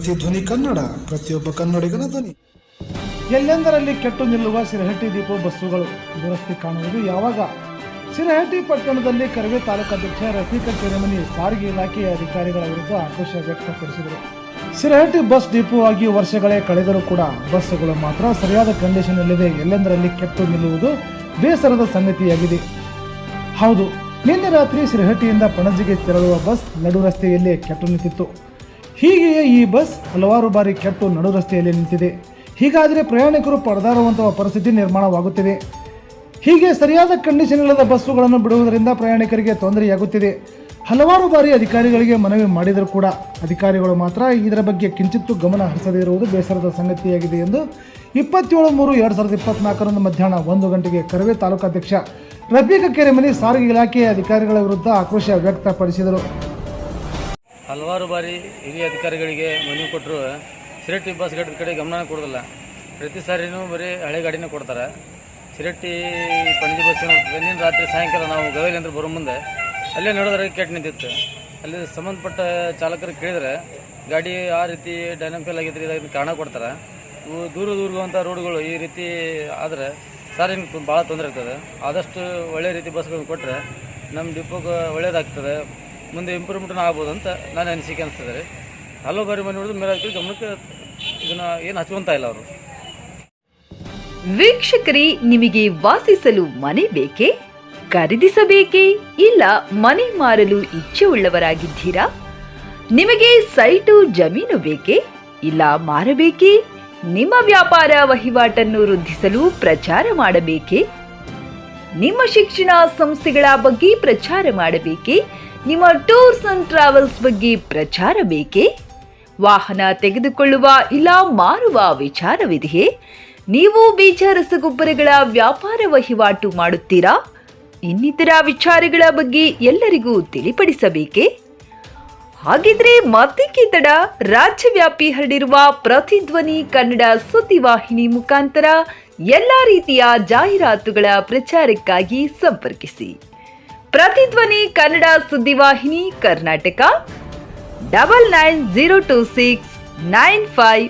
ಧ್ವನಿ ಕನ್ನಡ, ಪ್ರತಿಯೊಬ್ಬ ಕನ್ನಡಿಗನ ಧ್ವನಿ. ಎಲ್ಲೆಂದರಲ್ಲಿ ಕೆಟ್ಟು ನಿಲ್ಲುವ ಸಿರಹಟ್ಟಿ ಡಿಪೋ ಬಸ್ಸುಗಳು? ದುರಸ್ತಿ ಕಾಣುವುದು ಯಾವಾಗ? ಸಿರಹಟ್ಟಿ ಪಟ್ಟಣದಲ್ಲಿ ಕರವೇ ತಾಲೂಕಾಧ್ಯಕ್ಷ ರಫೀಕ ಕೆರೆಮನಿ ಸಾರಿಗೆ ಇಲಾಖೆಯ ಅಧಿಕಾರಿಗಳ ವಿರುದ್ಧ ಆಕ್ರೋಶ ವ್ಯಕ್ತಪಡಿಸಿದರು. ಸಿರಹಟ್ಟಿ ಬಸ್ ಡಿಪೋ ಆಗಿ ವರ್ಷಗಳೇ ಕಳೆದರೂ ಕೂಡ ಬಸ್ಸುಗಳು ಮಾತ್ರ ಸರಿಯಾದ ಕಂಡೀಷನ್ ಇಲ್ಲದೆ ಎಲ್ಲೆಂದರಲ್ಲಿ ಕೆಟ್ಟು ನಿಲ್ಲುವುದು ಬೇಸರದ ಸಂಗತಿಯಾಗಿದೆ. ಹೌದು, ನಿನ್ನೆ ರಾತ್ರಿ ಸಿರಹಟ್ಟಿಯಿಂದ ಪಣಜಿಗೆ ತೆರಳುವ ಬಸ್ ನಡು ರಸ್ತೆಯಲ್ಲಿ ಕೆಟ್ಟು ನಿಂತಿತ್ತು. ಹೀಗೆಯೇ ಈ ಬಸ್ ಹಲವಾರು ಬಾರಿ ಕೆಟ್ಟು ನಡು ರಸ್ತೆಯಲ್ಲಿ ನಿಂತಿದೆ. ಹೀಗಾದರೆ ಪ್ರಯಾಣಿಕರು ಪರದಾಡುವಂತಹ ಪರಿಸ್ಥಿತಿ ನಿರ್ಮಾಣವಾಗುತ್ತಿದೆ. ಹೀಗೆ ಸರಿಯಾದ ಕಂಡೀಷನ್ ಇಲ್ಲದ ಬಸ್ಸುಗಳನ್ನು ಬಿಡುವುದರಿಂದ ಪ್ರಯಾಣಿಕರಿಗೆ ತೊಂದರೆಯಾಗುತ್ತಿದೆ. ಹಲವಾರು ಬಾರಿ ಅಧಿಕಾರಿಗಳಿಗೆ ಮನವಿ ಮಾಡಿದರೂ ಕೂಡ ಅಧಿಕಾರಿಗಳು ಮಾತ್ರ ಇದರ ಬಗ್ಗೆ ಕಿಂಚಿತ್ತೂ ಗಮನ ಹರಿಸದೇ ಇರುವುದು ಬೇಸರದ ಸಂಗತಿಯಾಗಿದೆ ಎಂದು ಇಪ್ಪತ್ತೇಳು ಮೂರು ಎರಡು ಸಾವಿರದ ಇಪ್ಪತ್ನಾಲ್ಕರಂದು ಮಧ್ಯಾಹ್ನ ಒಂದು ಗಂಟೆಗೆ ಕರವೇ ತಾಲೂಕಾಧ್ಯಕ್ಷ ರಫೀಕ ಕೆರೆಮನಿ ಸಾರಿಗೆ ಇಲಾಖೆಯ ಅಧಿಕಾರಿಗಳ ವಿರುದ್ಧ ಆಕ್ರೋಶ ವ್ಯಕ್ತಪಡಿಸಿದರು. ಹಲವಾರು ಬಾರಿ ಹಿರಿಯ ಅಧಿಕಾರಿಗಳಿಗೆ ಮನವಿ ಕೊಟ್ಟರು ಶಿರಟ್ಟಿ ಬಸ್ ಘಟದ ಕಡೆ ಗಮನ ಕೊಡೋದಿಲ್ಲ. ಪ್ರತಿ ಸಾರಿನೂ ಬರೀ ಹಳೆ ಗಾಡಿನೇ ಕೊಡ್ತಾರೆ. ಶಿರಟ್ಟಿ ಪಣಜಿ ಬಸ್ ನಿನ್ನ ರಾತ್ರಿ ಸಾಯಂಕಾಲ ನಾವು ಗವೇಲಿ ಅಂದ್ರೆ ಬರೋ ಮುಂದೆ ಅಲ್ಲೇ ನಡೆದ್ರೆ ಕೆಟ್ಟು ನಿಂತಿತ್ತು. ಅಲ್ಲಿ ಸಂಬಂಧಪಟ್ಟ ಚಾಲಕರು ಕೇಳಿದ್ರೆ ಗಾಡಿ ಆ ರೀತಿ ಡೈನಾಮಿಕಲ್ ಆಗಿದ್ರೆ ಇದಾಗಿ ಕಾರಣ ಕೊಡ್ತಾರೆ. ಇವು ದೂರ ದೂರಗುವಂಥ ರೋಡ್ಗಳು ಈ ರೀತಿ ಆದರೆ ಸಾರಿಗೆ ಭಾಳ ತೊಂದರೆ ಆಗ್ತದೆ. ಆದಷ್ಟು ಒಳ್ಳೆ ರೀತಿ ಬಸ್ಗಳನ್ನು ಕೊಟ್ಟರೆ ನಮ್ಮ ಡಿಪೋಗೆ ಒಳ್ಳೇದಾಗ್ತದೆ. ಮುಂದೆ ಇಂಪ್ರೂವ್ಮೆಂಟ್ ಆಗ್ಬೋದು ಅಂತ ನಾನು ಅನಿಸಿಕೆ ಅನಿಸ್ತದೆ ರೀ. ಹಲವು ಬಾರಿ ಮನೆ ನೋಡಿದ್ರೆ ಮೇಲೆ ಗಮನಕ್ಕೆ ಇದನ್ನು ಏನು ಹಚ್ಕೊಂತ ಇಲ್ಲ ಅವರು. ವೀಕ್ಷಕರೇ, ನಿಮಗೆ ವಾಸಿಸಲು ಮನೆ ಬೇಕೇ? ಖರೀದಿಸಬೇಕೇ? ಇಲ್ಲ ಮನೆ ಮಾರಲು ಇಚ್ಛೆ ಉಳ್ಳವರಾಗಿದ್ದೀರಾ? ನಿಮಗೆ ಸೈಟು ಜಮೀನು ಬೇಕೇ? ಇಲ್ಲ ಮಾರಬೇಕೇ? ನಿಮ್ಮ ವ್ಯಾಪಾರ ವಹಿವಾಟನ್ನು ವೃದ್ಧಿಸಲು ಪ್ರಚಾರ ಮಾಡಬೇಕೇ? ನಿಮ್ಮ ಶಿಕ್ಷಣ ಸಂಸ್ಥೆಗಳ ಬಗ್ಗೆ ಪ್ರಚಾರ ಮಾಡಬೇಕೇ? ನಿಮ್ಮ ಟೂರ್ಸ್ ಅಂಡ್ ಟ್ರಾವೆಲ್ಸ್ ಬಗ್ಗೆ ಪ್ರಚಾರ ಬೇಕೇ? ವಾಹನ ತೆಗೆದುಕೊಳ್ಳುವ ಇಲ್ಲ ಮಾರುವ ವಿಚಾರವಿದೆಯೇ? ನೀವು ಬೀಜ ರಸಗೊಬ್ಬರಗಳ ವ್ಯಾಪಾರ ವಹಿವಾಟು ಮಾಡುತ್ತೀರಾ? ಇನ್ನಿತರ ವಿಚಾರಗಳ ಬಗ್ಗೆ ಎಲ್ಲರಿಗೂ ತಿಳಿಪಡಿಸಬೇಕೇ? ಹಾಗಿದ್ರೆ ಮತ್ತೇಕೆ ತಡ, ರಾಜ್ಯವ್ಯಾಪಿ ಹರಡಿರುವ ಪ್ರತಿಧ್ವನಿ ಕನ್ನಡ ಸುದ್ದಿವಾಹಿನಿ ಮುಖಾಂತರ ಎಲ್ಲ ರೀತಿಯ ಜಾಹೀರಾತುಗಳ ಪ್ರಚಾರಕ್ಕಾಗಿ ಸಂಪರ್ಕಿಸಿ. ಪ್ರತಿಧ್ವನಿ Kannada ಸುದ್ದಿವಾಹಿನಿ Karnataka double nine zero two six nine five